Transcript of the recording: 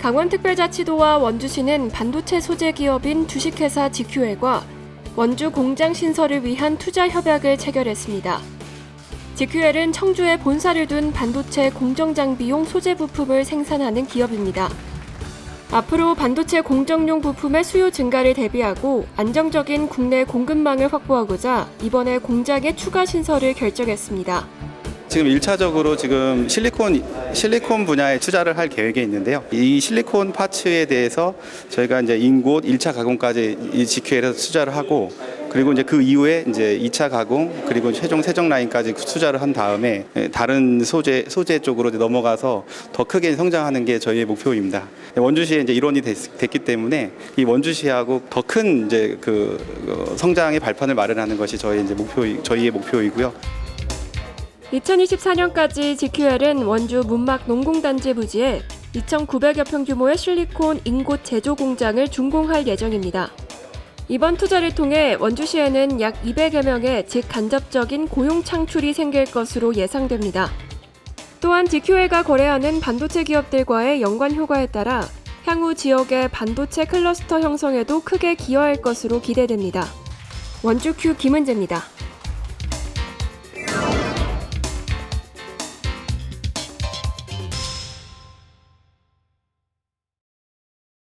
강원특별자치도와 원주시는 반도체 소재 기업인 주식회사 GQL과 원주 공장 신설을 위한 투자 협약을 체결했습니다. GQL은 청주에 본사를 둔 반도체 공정 장비용 소재 부품을 생산하는 기업입니다. 앞으로 반도체 공정용 부품의 수요 증가를 대비하고 안정적인 국내 공급망을 확보하고자 이번에 공장의 추가 신설을 결정했습니다. 지금 1차적으로 지금 실리콘 실리콘 분야에 투자를 할 계획이 있는데요. 이 실리콘 파츠에 대해서 저희가 이제 인곳 1차 가공까지 이 GQL에서 투자를 하고 그리고 이제 그 이후에 이제 2차 가공 그리고 최종 세정 라인까지 투자를 한 다음에 다른 소재 소재 쪽으로 넘어가서 더 크게 성장하는 게 저희의 목표입니다. 원주시에 이제 일원이 됐, 됐기 때문에 이 원주시하고 더 큰 이제 그 어, 성장의 발판을 마련하는 것이 저희 이제 목표 저희의 목표이고요. 2024년까지 GQL은 원주 문막 농공단지 부지에 2,900여 평 규모의 실리콘 인곳 제조 공장을 준공할 예정입니다. 이번 투자를 통해 원주시에는 약 200여 명의 즉 간접적인 고용 창출이 생길 것으로 예상됩니다. 또한 GQL과 거래하는 반도체 기업들과의 연관 효과에 따라 향후 지역의 반도체 클러스터 형성에도 크게 기여할 것으로 기대됩니다. 원주큐 김은재입니다.